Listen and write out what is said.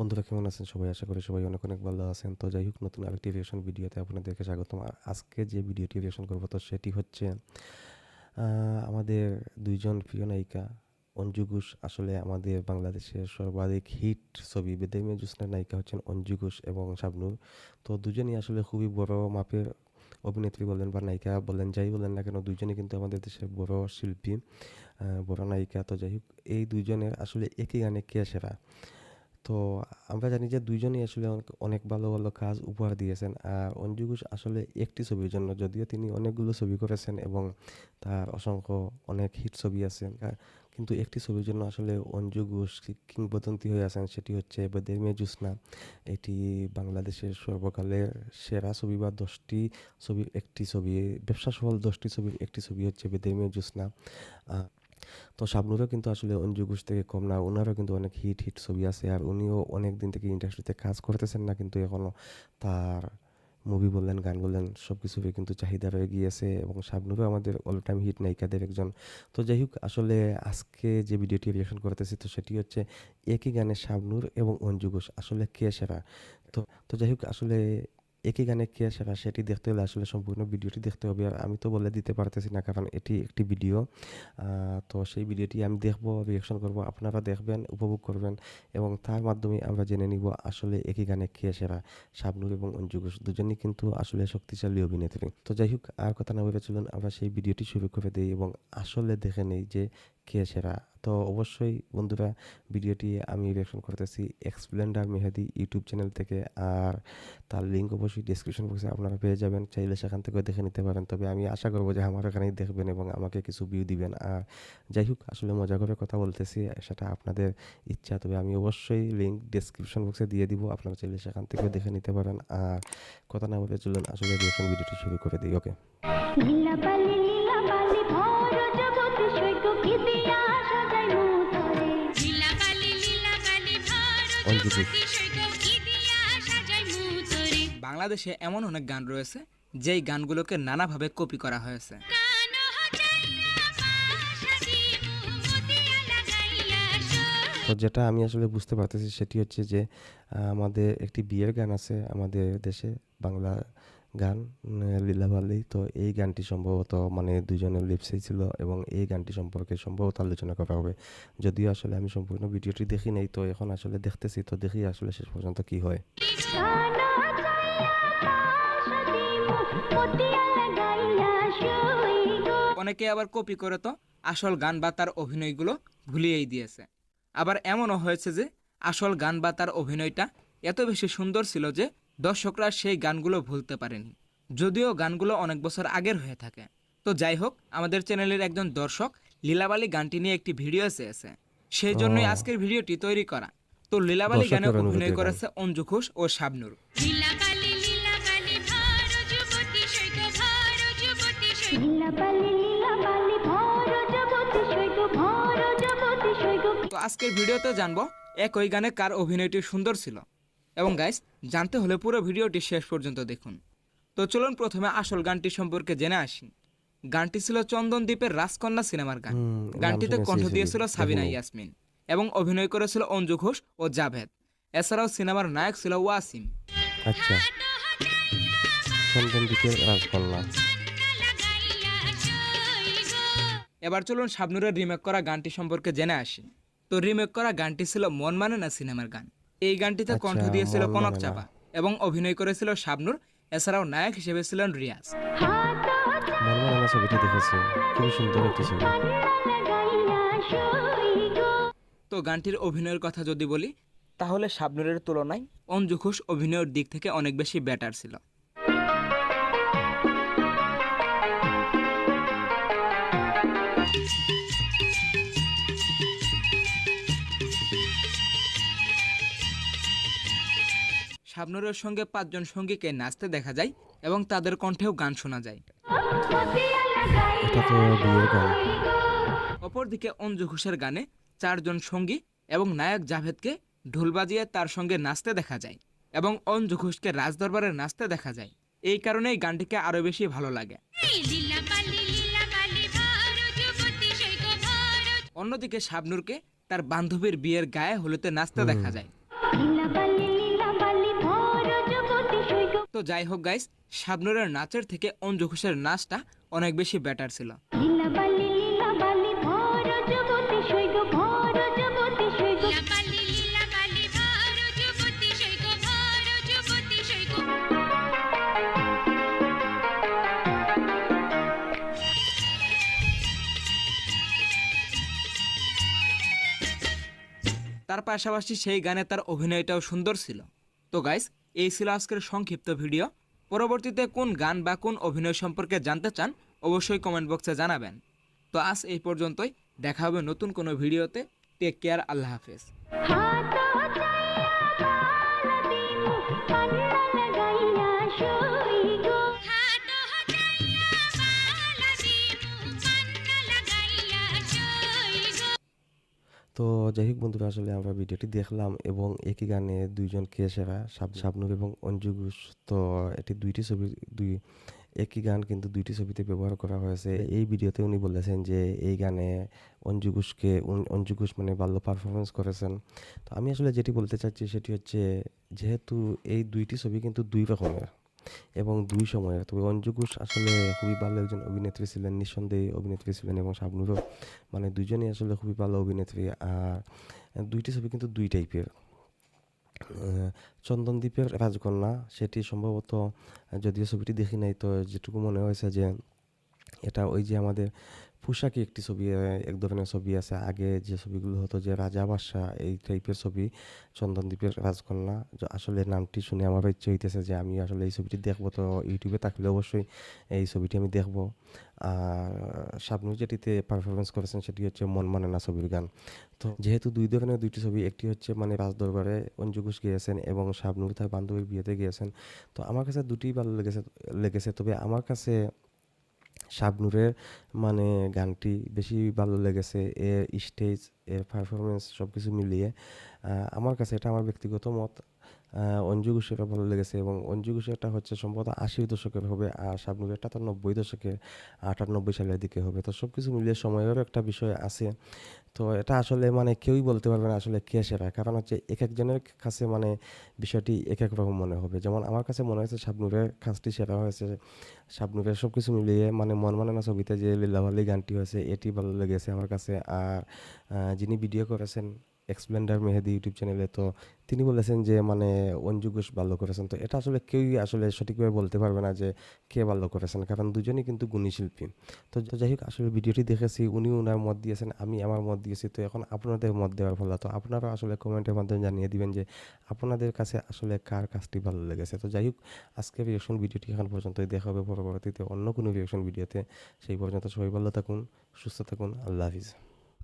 বন্ধুরা, কেমন আছেন সবাই? আশা করি সবাই অনেক অনেক ভালো আছেন। তো যাই হোক, নতুন আরেকটি রিয়েকশন ভিডিওতে আপনাদেরকে স্বাগতম। আর আজকে যে ভিডিওটি রিয়েকশন করব, তো সেটি হচ্ছে আমাদের দুইজন প্রিয় নায়িকা অঞ্জু ঘোষ। আসলে আমাদের বাংলাদেশের সর্বাধিক হিট ছবি বেদেমে জুসনার নায়িকা হচ্ছেন অঞ্জু ঘোষ এবং শাবনূর। তো দুজনই আসলে খুবই বড় মাপের অভিনেত্রী বলেন বা নায়িকা বলেন, যাই বলেন না কেন দুজনই কিন্তু আমাদের দেশের বড় শিল্পী বড় নায়িকা। তো যাই হোক, এই দুজনের আসলে একই গানে কে সেরা? তো আমরা জানি যে দুইজনই আসলে অনেক- ভালো ভালো কাজ উপহার দিয়েছেন। আর অঞ্জু ঘোষ আসলে একটি ছবির জন্য যদিও তিনি অনেকগুলো ছবি করেছেন এবং তার অসংখ্য অনেক হিট ছবি আছে। কিন্তু একটি ছবির জন্য আসলে অঞ্জু ঘোষ কিংবদন্তি হয়ে আছেন সেটি হচ্ছে বেদের মেয়ে জুসনা এটি বাংলাদেশের সর্বকালের সেরা ছবি বা দশটি ছবির একটি ছবি ব্যবসা সফল দশটি ছবির একটি ছবি হচ্ছে বেদের মেয়ে আহ, তো শাবনুরও কিন্তু আসলে অঞ্জু ঘোষ থেকে কম না, ওনারও কিন্তু অনেক হিট হিট ছবি আছে। আর উনিও অনেক দিন থেকে ইন্ডাস্ট্রিতে কাজ করতেছেন না, কিন্তু এখনও তার মুভি বললেন, গান বললেন সব কিছুরই কিন্তু চাহিদা রয়ে গিয়েছে এবং শাবনুরও আমাদের অল টাইম হিট নায়িকাদের একজন। তো যাই হোক, আসলে আজকে যে ভিডিওটি রিয়েকশন করতেছি, তো সেটি হচ্ছে একই গানে শাবনুর এবং অঞ্জু ঘোষ, আসলে কে সেরা? তো তো যাই হোক, আসলে একই গানে কে সেরা সেটি দেখতে হলে আসলে সম্পূর্ণ ভিডিওটি দেখতে হবে। আমি তো বলে দিতে পারতেছি না, কারণ এটি একটি ভিডিও। তো সেই ভিডিওটি আমি দেখব রিয়েকশন করব, আপনারা দেখবেন, উপভোগ করবেন এবং তার মাধ্যমে আমরা জেনে নিব আসলে একই গানে কে সেরা শাবনুর এবং অঞ্জু ঘোষ দুজনই কিন্তু আসলে শক্তিশালী অভিনেত্রী। তো যাই হোক, আর কথা না ভেবে চলুন, আমরা সেই ভিডিওটি শুরু করে দিই এবং আসলে দেখে নেই যে কে সেরা। তো অবশ্যই বন্ধুরা, ভিডিওটি আমি রিয়েকশন করতেছি এক্সপ্লেন্ডার মেহেদি ইউটিউব চ্যানেল থেকে। আর তার লিঙ্ক অবশ্যই ডিসক্রিপশন বক্সে আপনারা পেয়ে যাবেন। চাইলে সেখান থেকেও দেখে নিতে পারেন। তবে আমি আশা করব যে আমার এখানেই দেখবেন এবং আমাকে কিছু ভিউ দিবেন। আর যাই হোক, আসলে মজা করে কথা বলতেছি, সেটা আপনাদের ইচ্ছা। তবে আমি অবশ্যই লিঙ্ক ডিসক্রিপশন বক্সে দিয়ে দিব। আপনারা চাইলে সেখান থেকেও দেখে নিতে পারেন। আর কথা না বলে চলুন, আসলে রিয়েকশন ভিডিওটি শুরু করে দিই ওকে বাংলাদেশে এমন অনেক গান রয়েছে, যেই গানগুলোকে নানাভাবে কপি করা হয়েছে। তো যেটা আমি আসলে বুঝতে পারতেছি সেটি হচ্ছে যে আমাদের একটি বিয়ের গান আছে আমাদের দেশে, বাংলা গান লীলা লীলাবালি তো এই গানটি সম্ভবত মানে দুজনের লিপসে ছিল এবং এই গানটি সম্পর্কে সম্ভবত আলোচনা করা হবে। যদিও আসলে আমি সম্পূর্ণ ভিডিওটি দেখি নাই, তো এখন আসলে দেখতেছি, তো দেখি আসলে শেষ পর্যন্ত কি হয়। অনেকে আবার কপি করে তো আসল গান বা তার অভিনয়গুলো ভুলিয়েই দিয়েছে। আবার এমনও হয়েছে যে আসল গান বা তার অভিনয়টা এত বেশি সুন্দর ছিল যে দর্শকরা সেই গানগুলো ভুলতে পারেনি। যদিও গানগুলো অনেক বছর আগের হয়ে থাকে। তো যাই হোক আমাদের চ্যানেলের একজন দর্শক লীলাবালি গানটি নিয়ে একটি ভিডিও চেয়েছে। সেই জন্যই। আজকের ভিডিওটি তৈরি করা। তো লীলাবালি গানে অভিনয় করেছে অঞ্জু ঘোষ ও শাবনুর। তো আজকের ভিডিওতে জানব একই গানে কার অভিনয়টি সুন্দর ছিল? এবং গাইস জানতে হলে পুরো ভিডিওটি শেষ পর্যন্ত দেখুন। তো চলুন প্রথমে আসল গানটি সম্পর্কে জেনে আসি। গানটি ছিল চন্দন দ্বীপের রাজকন্যা সিনেমার গান। গানটিতে কণ্ঠ দিয়েছিল সাবিনা ইয়াসমিন এবং অভিনয় করেছিল অঞ্জু ঘোষ ও জাভেদ। এছাড়াও সিনেমার নায়ক ছিল ওয়াসিম। আচ্ছা। রাজকন্যা। এবার চলুন শাবনুরের রিমেক করা গানটি সম্পর্কে জেনে আসি। তো রিমেক করা গানটি ছিল মন মানে না সিনেমার গান। এই গানটিতে আচ্ছা, কণ্ঠ দিয়েছিল কনক চাপা এবং অভিনয় করেছিল শাবনুর এছাড়াও নায়ক হিসেবে ছিলেন রিয়াজ। হাত দেখেছি। খুবই সুন্দর একটি ছবি। লাগাইয়া শুই গো তো গানটির অভিনয়ের কথা যদি বলি তাহলে শাবনুরের তুলনায় অঞ্জু ঘোষ অভিনয়ের দিক থেকে অনেক বেশি বেটার ছিল। শাবনুরের সঙ্গে পাঁচজন সঙ্গীকে নাচতে দেখা যায় এবং তাদের কণ্ঠেও গান শোনা যায়। অপরদিকে অঞ্জু ঘোষের গানে চারজন সঙ্গী এবং নায়ক জাভেদকে ঢোল বাজিয়ে তার সঙ্গে নাচতে দেখা যায় এবং অঞ্জু ঘোষকে রাজদরবারে নাচতে দেখা যায়। এই কারণেই গানটিকে আরও বেশি ভালো লাগে। অন্যদিকে শাবনুরকে তার বান্ধবীর বিয়ের গায়ে হলুতে নাচতে দেখা যায়। যাই হোক গাইস শাবনুরের নাচের থেকে অঞ্জু ঘোষের নাচটা অনেক বেশি বেটার ছিল। তার পাশাপাশি সেই গানে তার অভিনয়টাও সুন্দর ছিল। তো গাইস এই ছিল আজকের সংক্ষিপ্ত ভিডিও। পরবর্তীতে কোন গান বা কোন অভিনয় সম্পর্কে জানতে চান, অবশ্যই কমেন্ট বক্সে জানাবেন। তো আজ এই পর্যন্তই, দেখা হবে নতুন কোনো ভিডিওতে। টেক কেয়ার আল্লাহ হাফেজ। তো যাই হোক বন্ধুরা আসলে আমরা ভিডিওটি দেখলাম এবং একই গানে দুইজন কে সেরা? শাব শাবনুর এবং অঞ্জু ঘোষ। তো এটি দুইটি ছবি দুই একই গান কিন্তু দুইটি ছবিতে ব্যবহার করা হয়েছে। এই ভিডিওতে উনি বলেছেন যে এই গানে অঞ্জু ঘোষকে অঞ্জু ঘোষ মানে ভালো পারফরমেন্স করেছেন। তো আমি আসলে যেটি বলতে চাচ্ছি সেটি হচ্ছে যেহেতু এই দুইটি ছবি কিন্তু দুই রকমের এবং দুই সময়, তবে অঞ্জু ঘোষ আসলে খুবই ভালো একজন অভিনেত্রী ছিলেন, নিঃসন্দেহে অভিনেত্রী ছিলেন এবং শাবনুরও। মানে দুজনেই আসলে খুবই ভালো অভিনেত্রী। আর দুইটি ছবি কিন্তু দুই টাইপের। চন্দনদ্বীপের রাজকন্যা, সেটি সম্ভবত যদিও ছবিটি দেখি নাই, তো যেটুকু মনে হয়েছে যে, এটা ওই যে আমাদের পোশাকি একটি ছবি এক ধরনের ছবি আছে। আগে যে ছবিগুলো হতো যে রাজা বাদশাহ, এই টাইপের ছবি চন্দনদ্বীপের রাজকন্যা আসলে নামটি শুনে আমার ইচ্ছে হইতেছে যে আমি আসলে এই ছবিটি দেখব। তো ইউটিউবে থাকলে অবশ্যই এই ছবিটি আমি দেখব। আর শাবনু যেটিতে পারফরমেন্স করেছেন সেটি হচ্ছে মন মানে না ছবির গান। তো যেহেতু দুই ধরনের দুইটি ছবি, একটি হচ্ছে মানে রাজদরবারে অঞ্জু ঘোষ গিয়েছেন এবং শাবনুর তার বান্ধবীর বিয়েতে গিয়েছেন। তো আমার কাছে দুটি ভালো লেগেছে লেগেছে। তবে আমার কাছে শাবনুরের মানে গানটি বেশি ভালো লেগেছে, এর স্টেজের পারফরমেন্স সব কিছু মিলিয়ে আমার কাছে এটা আমার ব্যক্তিগত মত। অঞ্জু ঘোষেরও ভালো লেগেছে এবং অঞ্জু ঘোষেরটা হচ্ছে সম্ভবত আশির দশকের হবে আর শাবনুরেরটা তো নব্বই দশকের, আটানব্বই সালের দিকে হবে। তো সব কিছু মিলিয়ে সময়েরও একটা বিষয় আছে। তো এটা আসলে মানে কেউই বলতে পারবে না আসলে কে সেরা। কারণ হচ্ছে এক একজনের কাছে মানে বিষয়টি এক এক রকম মনে হবে। যেমন আমার কাছে মনে হয়েছে শাবনুরের কাজটি সেরা হয়েছে। শাবনুরের সব কিছু মিলিয়ে মানে মন মানে না ছবিতে যে লীলাভালি গানটি হয়েছে, এটি ভালো লেগেছে আমার কাছে। আর যিনি ভিডিও করেছেন এক্সপ্লেন্ডার মেহেদি ইউটিউব চ্যানেলে, তো তিনি বলেছেন যে মানে অঞ্জু ঘোষ ভালো করেছেন। তো এটা আসলে কেউই আসলে সঠিকভাবে বলতে পারবে না যে, কে ভালো করেছেন, কারণ দুজনই কিন্তু গুণী শিল্পী। তো যাই হোক, আসলে ভিডিওটি দেখেছি, উনি ওনার মত দিয়েছেন, আমি আমার মত দিয়েছি, তো এখন আপনাদের মত দেওয়ার ফলে, তো আপনারা আসলে কমেন্টের মাধ্যমে জানিয়ে দিবেন যে, আপনাদের কাছে আসলে কার কাজটি ভালো লেগেছে। তো যাই হোক, আজকের রিয়েকশন ভিডিওটি এখন পর্যন্তই, দেখা হবে পরবর্তীতে অন্য কোনো রিয়েকশন ভিডিওতে। সেই পর্যন্ত সবাই ভালো থাকুন, সুস্থ থাকুন, আল্লাহ হাফিজ।